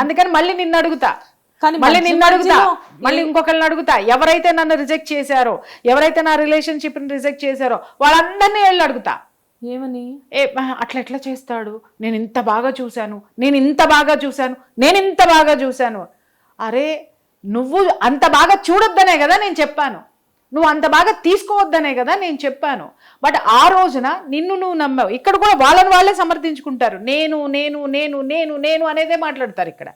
అందుకని మళ్ళీ నిన్ను అడుగుతా. కానీ మళ్ళీ నిన్ను అడుగుతా. మళ్ళీ ఇంకొకరిని అడుగుతా. ఎవరైతే నన్ను రిజెక్ట్ చేశారో ఎవరైతే నా రిలేషన్షిప్ని రిజెక్ట్ చేశారో వాళ్ళందరినీ వెళ్ళి అడుగుతా. ఏమని? ఏ అట్లా ఎట్లా చేస్తాడు? నేను ఇంత బాగా చూశాను. నేను ఇంత బాగా చూశాను. నేను ఇంత బాగా చూశాను. అరే నువ్వు అంత బాగా చూడొద్దనే కదా నేను చెప్పాను. నువ్వు అంత బాగా తీసుకోవద్దనే కదా నేను చెప్పాను. బట్ ఆ రోజున నిన్ను నువ్వు నమ్మావు. ఇక్కడ కూడా వాళ్ళని వాళ్ళే సమర్థించుకుంటారు. నేను నేను నేను నేను నేను అనేదే మాట్లాడతారు ఇక్కడ.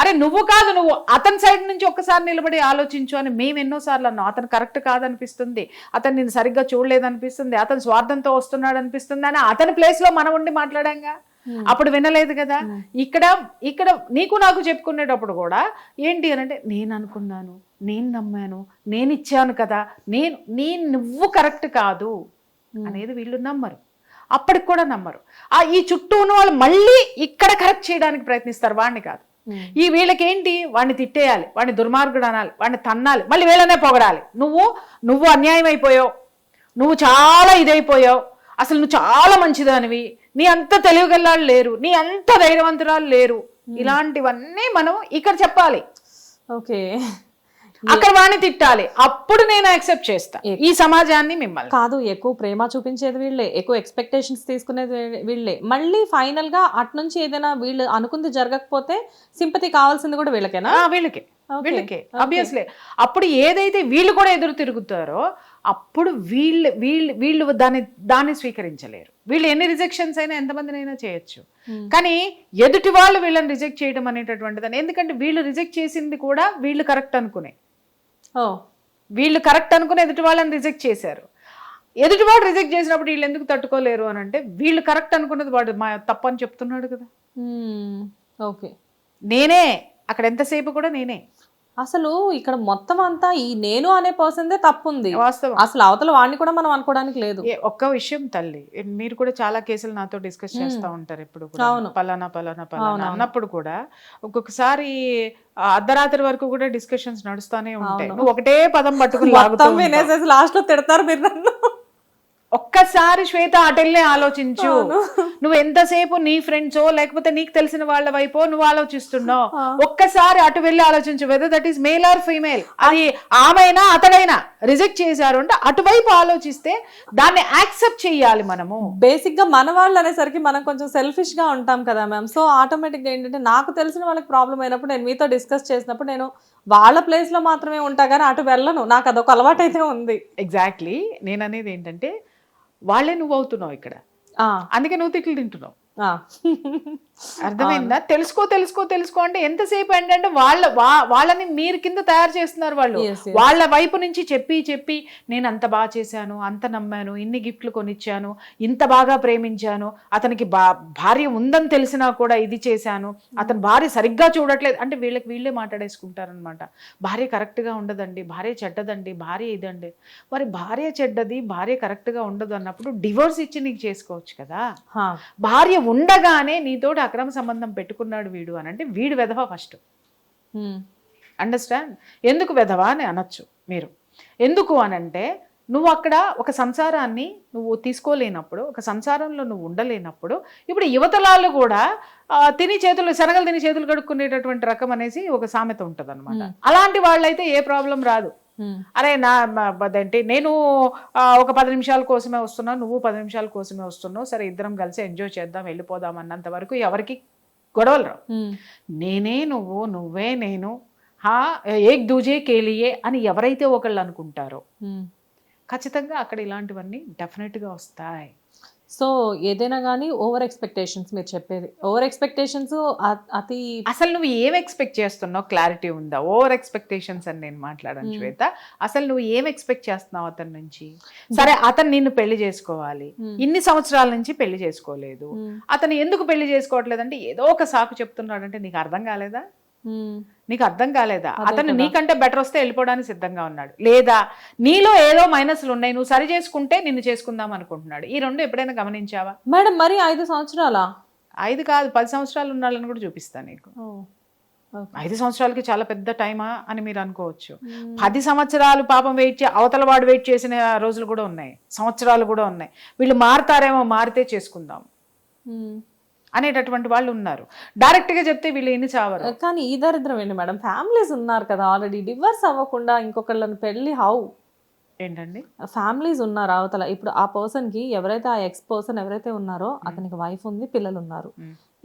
అరే నువ్వు కాదు నువ్వు అతని సైడ్ నుంచి ఒక్కసారి నిలబడి ఆలోచించు అని మేము ఎన్నోసార్లు అన్నాం. అతను కరెక్ట్ కాదనిపిస్తుంది. అతను నేను సరిగ్గా చూడలేదనిపిస్తుంది. అతను స్వార్థంతో వస్తున్నాడు అనిపిస్తుంది అని అతని ప్లేస్లో మనం ఉండి మాట్లాడాంగా? అప్పుడు వినలేదు కదా. ఇక్కడ ఇక్కడ నీకు నాకు చెప్పుకునేటప్పుడు కూడా ఏంటి అని అంటే నేను అనుకున్నాను నేను నమ్మాను నేను ఇచ్చాను కదా నేను నేను నువ్వు కరెక్ట్ కాదు అనేది వీళ్ళు నమ్మరు. అప్పటికి కూడా నమ్మరు. ఆ ఈ చుట్టూ ఉన్న వాళ్ళు మళ్ళీ ఇక్కడ కరెక్ట్ చేయడానికి ప్రయత్నిస్తారు వాడిని కాదు. ఈ వీళ్ళకేంటి? వాడిని తిట్టేయాలి వాడిని దుర్మార్గుడు అనాలి వాడిని తన్నాలి మళ్ళీ వీళ్ళనే పొగడాలి. నువ్వు నువ్వు అన్యాయం అయిపోయావు నువ్వు చాలా ఇదైపోయావు. అసలు నువ్వు చాలా మంచిదానివి. నీ అంత తెలివిగల్లాళ్ళు లేరు నీ అంత ధైర్యవంతురాలు లేరు. ఇలాంటివన్నీ మనం ఇక్కడ చెప్పాలి. ఓకే. అక్కడ వాడిని తిట్టాలి. అప్పుడు నేను యాక్సెప్ట్ చేస్తా. ఈ సమాజాన్ని మిమ్మల్ని. కాదు ఎక్కువ ప్రేమ చూపించేది వీళ్ళే ఎక్కువ ఎక్స్పెక్టేషన్స్ తీసుకునేది వీళ్ళే. మళ్ళీ ఫైనల్గా అట్నుంచి ఏదైనా వీళ్ళు అనుకుంది జరగకపోతే సింపతి కావాల్సింది కూడా వీళ్ళకేనా? వీళ్ళకి. వీళ్ళకి. అబ్వియస్లీ అప్పుడు ఏదైతే వీళ్ళు కూడా ఎదురు తిరుగుతారో అప్పుడు వీళ్ళు వీళ్ళు వీళ్ళు దాన్ని దాన్ని స్వీకరించలేరు. వీళ్ళు ఎన్ని రిజెక్షన్స్ అయినా ఎంతమందినైనా చేయొచ్చు. కానీ ఎదుటి వాళ్ళు వీళ్ళని రిజెక్ట్ చేయడం అనేటటువంటిదని. ఎందుకంటే వీళ్ళు రిజెక్ట్ చేసింది కూడా వీళ్ళు కరెక్ట్ అనుకునే. ఓ. వీళ్ళు కరెక్ట్ అనుకుని ఎదుటి వాళ్ళని రిజెక్ట్ చేశారు. ఎదుటి వాడు రిజెక్ట్ చేసినప్పుడు వీళ్ళు ఎందుకు తట్టుకోలేరు అని అంటే వీళ్ళు కరెక్ట్ అనుకున్నది వాడు మా తప్పని చెప్తున్నాడు కదా. ఓకే. నేనే. అక్కడ ఎంతసేపు కూడా నేనే. అసలు ఇక్కడ మొత్తం అంతా ఈ నేను అనే పర్సన్దే తప్పుంది. వాస్తవం. అసలు అవతల వాడిని కూడా మనం అనుకోవడానికి లేదు. ఒక్క విషయం తల్లి మీరు కూడా చాలా కేసులు నాతో డిస్కస్ చేస్తూ ఉంటారు ఎప్పుడు కూడా. అవును. పలానా పలానా పలానా అన్నప్పుడు కూడా ఒక్కొక్కసారి అర్ధరాత్రి వరకు కూడా డిస్కషన్స్ నడుస్తానే ఉంటాయి. ఒకటే పదం పట్టుకుని లాస్ట్లో తిడతారు మీరు నన్ను. ఒక్కసారి శ్వేత అటెళ్ళే ఆలోచించు. నువ్వు ఎంతసేపు నీ ఫ్రెండ్సో లేకపోతే నీకు తెలిసిన వాళ్ళ వైపో నువ్వు ఆలోచిస్తున్నావు? ఒక్కసారి అటు వెళ్ళి ఆలోచించు whether that is male or female అది ఆమెనా అతడైనా రిజెక్ట్ చేశారు అంటే అటువైపు ఆలోచిస్తే దాన్ని యాక్సెప్ట్ చేయాలి మనము. బేసిక్గా మన వాళ్ళు అనేసరికి మనం కొంచెం సెల్ఫిష్గా ఉంటాం కదా మ్యామ్ సో ఆటోమేటిక్గా ఏంటంటే నాకు తెలిసిన వాళ్ళకి ప్రాబ్లం అయినప్పుడు నేను మీతో డిస్కస్ చేసినప్పుడు నేను వాళ్ళ ప్లేస్లో మాత్రమే ఉంటా కానీ అటు వెళ్ళను. నాకు అదొక అలవాటు అయితే ఉంది. ఎగ్జాక్ట్లీ నేను అనేది ఏంటంటే వాళ్ళే నువ్వు అవుతున్నావు ఇక్కడ ఆ, అందుకే నువ్వు తిట్లు తింటున్నావు. అర్థమైందా? తెలుసుకో తెలుసుకో తెలుసుకో అంటే ఎంతసేపు ఏంటంటే వాళ్ళ వా- వాళ్ళని మీరు కింద తయారు చేస్తున్నారు వాళ్ళు. వాళ్ళ వైపు నుంచి చెప్పి చెప్పి నేను అంత బాగా చేశాను అంత నమ్మాను ఇన్ని గిఫ్ట్లు కొనిచ్చాను ఇంత బాగా ప్రేమించాను అతనికి బా భార్య ఉందని తెలిసినా కూడా ఇది చేశాను అతని భార్య సరిగ్గా చూడట్లేదు అంటే వీళ్ళకి వీళ్ళే మాట్లాడేసుకుంటారనమాట భార్య కరెక్ట్గా ఉండదండి భార్య చెడ్డదండి భార్య ఇదండి. మరి భార్య చెడ్డది భార్య కరెక్ట్గా ఉండదు అన్నప్పుడు డివోర్స్ ఇచ్చి నీకు చేసుకోవచ్చు కదా. భార్య ఉండగానే నీతోటి అక్రమ సంబంధం పెట్టుకున్నాడు వీడు అని. అంటే వీడు వెధవ ఫస్ట్. అండర్స్టాండ్ ఎందుకు వెధవా అని అనొచ్చు మీరు. ఎందుకు అని అంటే నువ్వు అక్కడ ఒక సంసారాన్ని నువ్వు తీసుకోలేనప్పుడు ఒక సంసారంలో నువ్వు ఉండలేనప్పుడు ఇప్పుడు యువతలాలు కూడా తిని చేతులు శనగలు తిని చేతులు కడుక్కునేటటువంటి రకం అనేసి ఒక సామెత ఉంటుంది అలాంటి వాళ్ళైతే ఏ ప్రాబ్లం రాదు. అరే నా అదేంటి నేను ఒక పది నిమిషాల కోసమే వస్తున్నావు నువ్వు పది నిమిషాల కోసమే వస్తున్నావు సరే ఇద్దరం కలిసి ఎంజాయ్ చేద్దాం వెళ్ళిపోదాం అన్నంత వరకు ఎవరికి గొడవలు రావు ఉమ్. నేనే నువ్వు నువ్వే నేను హా ఏక్ దూజే కేలియే అని ఎవరైతే ఒకళ్ళు అనుకుంటారో ఉమ్. ఖచ్చితంగా అక్కడ ఇలాంటివన్నీ డెఫినెట్గా వస్తాయి సో ఏదైనా కానీ ఓవర్ ఎక్స్పెక్టేషన్స్ మీరు చెప్పేది. ఓవర్ ఎక్స్పెక్టేషన్స్ అతి అసలు నువ్వు ఏం ఎక్స్పెక్ట్ చేస్తున్నావు? క్లారిటీ ఉందా? ఓవర్ ఎక్స్పెక్టేషన్స్ అని నేను మాట్లాడాను శ్వేత. అసలు నువ్వు ఏం ఎక్స్పెక్ట్ చేస్తున్నావు అతని నుంచి? సరే అతను నిన్ను పెళ్ళి చేసుకోవాలి. ఇన్ని సంవత్సరాల నుంచి పెళ్ళి చేసుకోలేదు. అతను ఎందుకు పెళ్ళి చేసుకోవట్లేదు అంటే ఏదో ఒక సాకు చెప్తున్నాడంటే నీకు అర్థం కాలేదా. నీకు అర్థం కాలేదా? అతను నీకంటే బెటర్ వస్తే వెళ్ళిపోవడానికి సిద్ధంగా ఉన్నాడు. లేదా నీలో ఏదో మైనస్లు ఉన్నాయి నువ్వు సరి చేసుకుంటే నిన్ను చేసుకుందాం అనుకుంటున్నాడు. ఈ రెండు ఎప్పుడైనా గమనించావా? మేడం మరి ఐదు సంవత్సరాలా? ఐదు కాదు పది సంవత్సరాలు ఉన్నాళ్ళని కూడా చూపిస్తాను నీకు. ఐదు సంవత్సరాలకి చాలా పెద్ద టైమా అని మీరు అనుకోవచ్చు. పది సంవత్సరాలు పాపం వెయిట్ చే అవతల వాడు వెయిట్ చేసిన రోజులు కూడా ఉన్నాయి. సంవత్సరాలు కూడా ఉన్నాయి. వీళ్ళు మారుతారేమో మారితే చేసుకుందాం. అనేటటువంటి వాళ్ళు ఉన్నారు. డైరెక్ట్గా చెప్తే వీళ్ళు ఎన్ని చావరు? కానీ ఈ దరిద్రం ఏంటి మేడం? ఫ్యామిలీస్ ఉన్నారు కదా ఆల్రెడీ డివర్స్ అవ్వకుండా ఇంకొకళ్ళని పెళ్ళి హౌ ఏంటండి? ఫ్యామిలీస్ ఉన్నారు అవతల. ఇప్పుడు ఆ పర్సన్కి ఎవరైతే ఆ ఎక్స్ పర్సన్ ఎవరైతే ఉన్నారో అతనికి వైఫ్ ఉంది పిల్లలు ఉన్నారు.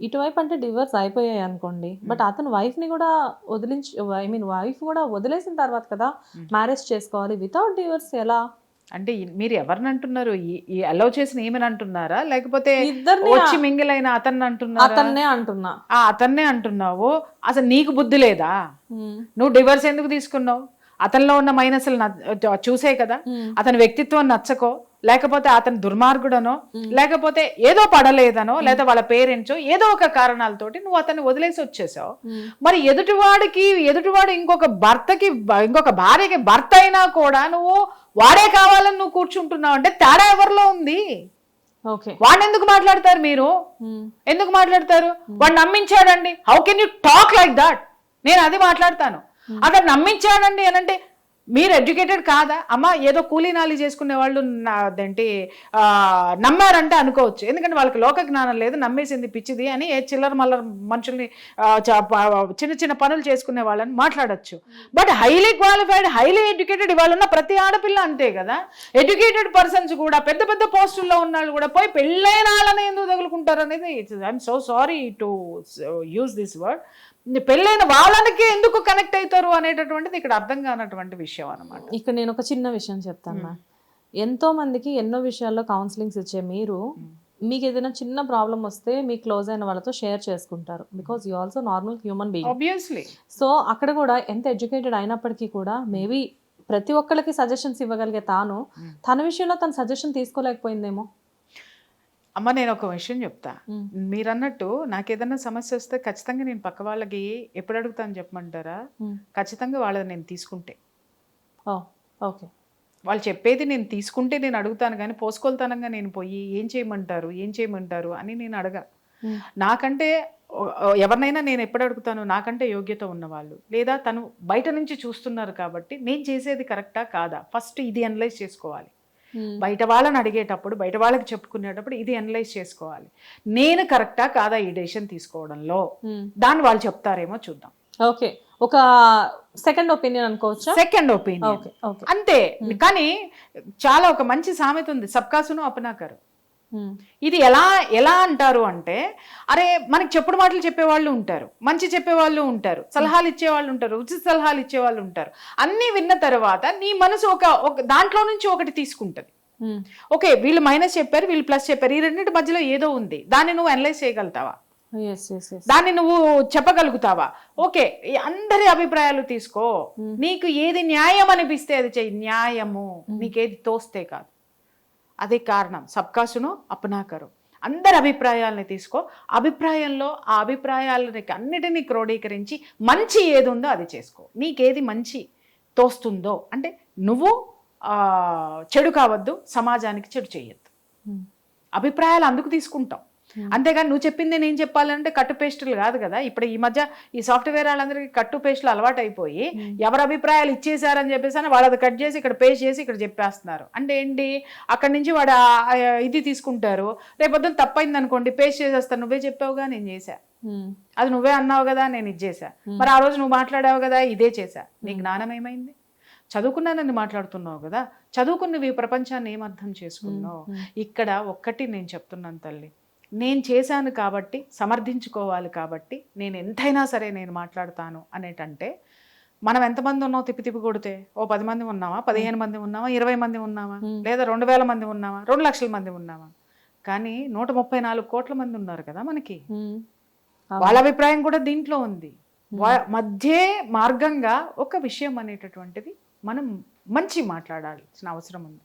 ఇటువైపు అంటే డివర్స్ అయిపోయాయి అనుకోండి బట్ అతను వైఫ్ని కూడా వదిలించి ఐ మీన్ వైఫ్ కూడా వదిలేసిన తర్వాత కదా. మ్యారేజ్ చేసుకోవాలి. వితౌట్ డివర్స్ ఎలా? అంటే మీరు ఎవరిని అంటున్నారు? ఈ అలౌ చేసిన ఏమని అంటున్నారా? లేకపోతే వచ్చి మింగిల్ అయిన అతన్ని అంటున్నారా? అతన్నే అంటున్నా. ఆ అతన్నే అంటున్నావు. అసలు నీకు బుద్ధి లేదా. నువ్వు డివర్స్ ఎందుకు తీసుకున్నావు? అతనిలో ఉన్న మైనస్లు చూసే కదా. అతని వ్యక్తిత్వం నచ్చకో? లేకపోతే అతని దుర్మార్గుడనో. లేకపోతే ఏదో పడలేదనో లేదా వాళ్ళ పేరెంట్సో ఏదో ఒక కారణాలతోటి నువ్వు అతన్ని వదిలేసి వచ్చేసావు. మరి ఎదుటివాడికి ఎదుటివాడు ఇంకొక భర్తకి ఇంకొక భార్యకి భర్త అయినా కూడా నువ్వు వాడే కావాలని నువ్వు కూర్చుంటున్నావు అంటే తేడా ఎవరిలో ఉంది? వాడిని ఎందుకు మాట్లాడతారు మీరు. ఎందుకు మాట్లాడతారు? వాడు నమ్మించాడండి. How can you talk like that నేను అది మాట్లాడతాను. అతను నమ్మించాడండి అని అంటే మీరు ఎడ్యుకేటెడ్ కాదా? అమ్మ ఏదో కూలీ నాలి చేసుకునే వాళ్ళు అదేంటి నమ్మారంటే అనుకోవచ్చు. ఎందుకంటే వాళ్ళకి లోక జ్ఞానం లేదు నమ్మేసింది పిచ్చిది అని ఏ చిల్లర మల్లర మనుషుల్ని చిన్న చిన్న పనులు చేసుకునే వాళ్ళని మాట్లాడొచ్చు. But highly qualified highly educated ఇవాళ ఉన్న ప్రతి ఆడపిల్ల అంతే కదా? ఎడ్యుకేటెడ్ పర్సన్స్ కూడా పెద్ద పెద్ద పోస్టుల్లో ఉన్న వాళ్ళు కూడా పోయి పెళ్ళైన వాళ్ళని ఎందుకు తగులుకుంటారు అనేది I'm so sorry to use this word. పెళ్ళైన వాళ్ళకి ఎందుకు కనెక్ట్ అవుతారు అనేటటువంటిది ఇక్కడ అర్థం కానటువంటి విషయం అనమాట ఇక్కడ నేను ఒక చిన్న విషయం చెప్తాను ఎంతో మందికి ఎన్నో విషయాల్లో కౌన్సిలింగ్స్ ఇచ్చే మీరు మీకు ఏదైనా చిన్న ప్రాబ్లం వస్తే మీ క్లోజ్ అయిన వాళ్ళతో షేర్ చేసుకుంటారు. Because you also normal human being obviously so అక్కడ కూడా ఎంత ఎడ్యుకేటెడ్ అయినప్పటికీ కూడా మేబీ ప్రతి ఒక్కరికి సజెషన్స్ ఇవ్వగలిగే తాను తన విషయంలో తన సజెషన్ తీసుకోలేకపోయిందేమో. అమ్మ నేను ఒక విషయం చెప్తా. Mm. మీరు అన్నట్టు నాకు ఏదైనా సమస్య వస్తే ఖచ్చితంగా నేను పక్క వాళ్ళకి ఎప్పుడు అడుగుతాను చెప్పమంటారా. ఖచ్చితంగా వాళ్ళని నేను తీసుకుంటే. ఓకే. వాళ్ళు చెప్పేది నేను తీసుకుంటే నేను అడుగుతాను కానీ పోసుకోలుతనంగా నేను పోయి ఏం చేయమంటారు ఏం చేయమంటారు అని నేను అడగా. నాకంటే ఎవరినైనా నేను ఎప్పుడు అడుగుతాను? నాకంటే యోగ్యత ఉన్నవాళ్ళు. లేదా తను బయట నుంచి చూస్తున్నారు కాబట్టి నేను చేసేది కరెక్టా కాదా? ఫస్ట్ ఇది అనలైజ్ చేసుకోవాలి. బయట వాళ్ళని అడిగేటప్పుడు బయట వాళ్ళకి చెప్పుకునేటప్పుడు ఇది అనలైజ్ చేసుకోవాలి. నేను కరెక్టా కాదా ఈ డెసిషన్ తీసుకోవడంలో? దాన్ని వాళ్ళు చెప్తారేమో చూద్దాం. ఓకే ఒక సెకండ్ ఒపీనియన్ అనుకోవచ్చా? సెకండ్ ఒపీనియన్ అంతే. కానీ చాలా ఒక మంచి సామెత ఉంది. సబ్కాసును అపనాకరు. ఇది ఎలా ఎలా అంటారు అంటే అరే మనకి చెప్పుడు మాటలు చెప్పేవాళ్ళు ఉంటారు మంచి చెప్పేవాళ్ళు ఉంటారు సలహాలు ఇచ్చేవాళ్ళు ఉంటారు ఉచిత సలహాలు ఇచ్చేవాళ్ళు ఉంటారు. అన్నీ విన్న తర్వాత నీ మనసు ఒక ఒక దాంట్లో నుంచి ఒకటి తీసుకుంటది. ఓకే వీళ్ళు మైనస్ చెప్పారు వీళ్ళు ప్లస్ చెప్పారు ఈ రెండింటి మధ్యలో ఏదో ఉంది. దాన్ని నువ్వు అనలైజ్ చేయగలుగుతావా? దాన్ని నువ్వు చెప్పగలుగుతావా? ఓకే అందరి అభిప్రాయాలు తీసుకో. నీకు ఏది న్యాయం అనిపిస్తే అది చెయ్యి. న్యాయము. నీకేది తోస్తే కాదు. అదే కారణం. సబ్కాసును అపనాకరు. అందరి అభిప్రాయాలని తీసుకో. అభిప్రాయంలో ఆ అభిప్రాయాలని అన్నిటినీ క్రోడీకరించి మంచి ఏది ఉందో అది చేసుకో. నీకేది మంచి తోస్తుందో. అంటే నువ్వు చెడు కావద్దు. సమాజానికి చెడు చేయొద్దు అభిప్రాయాలు అందుకు తీసుకుంటాం. అంతేగాని నువ్వు చెప్పింది నేను చెప్పాలంటే కట్టు పేస్టులు కాదు కదా. ఇప్పుడు ఈ మధ్య ఈ సాఫ్ట్వేర్ వాళ్ళందరికీ కట్టు పేస్టులు అలవాటు అయిపోయి ఎవరి అభిప్రాయాలు ఇచ్చేసారని చెప్పేసి అని వాళ్ళు అది కట్ చేసి ఇక్కడ పేస్ట్ చేసి ఇక్కడ చెప్పేస్తున్నారు. అంటే ఏంటి? అక్కడి నుంచి వాడు ఇది తీసుకుంటారు. రేపొద్దున తప్పైంది అనుకోండి పేస్ట్ చేసేస్తాను. నువ్వే చెప్పావుగా నేను చేశా. అది నువ్వే అన్నావు కదా నేను ఇది చేశా. మరి ఆ రోజు నువ్వు మాట్లాడావు కదా ఇదే చేశా. నీ జ్ఞానం ఏమైంది? చదువుకున్నానని మాట్లాడుతున్నావు కదా చదువుకున్నవి ప్రపంచాన్ని ఏం అర్థం చేసుకున్నావు? ఇక్కడ ఒక్కటి నేను చెప్తున్నాను తల్లి. నేను చేశాను కాబట్టి సమర్థించుకోవాలి కాబట్టి నేను ఎంతైనా సరే నేను మాట్లాడతాను అనేటంటే మనం ఎంతమంది ఉన్నాం తిప్పి తిప్పి కొడితే? ఓ పది మంది ఉన్నామా? పదిహేను మంది ఉన్నామా? ఇరవై మంది ఉన్నామా? లేదా రెండు వేల మంది ఉన్నామా? రెండు లక్షల మంది ఉన్నామా? కానీ నూట ముప్పై నాలుగు కోట్ల మంది ఉన్నారు కదా మనకి. వాళ్ళ అభిప్రాయం కూడా దీంట్లో ఉంది. మధ్య మార్గంగా ఒక విషయం అనేటటువంటిది మనం మంచి మాట్లాడాల్సిన అవసరం ఉంది.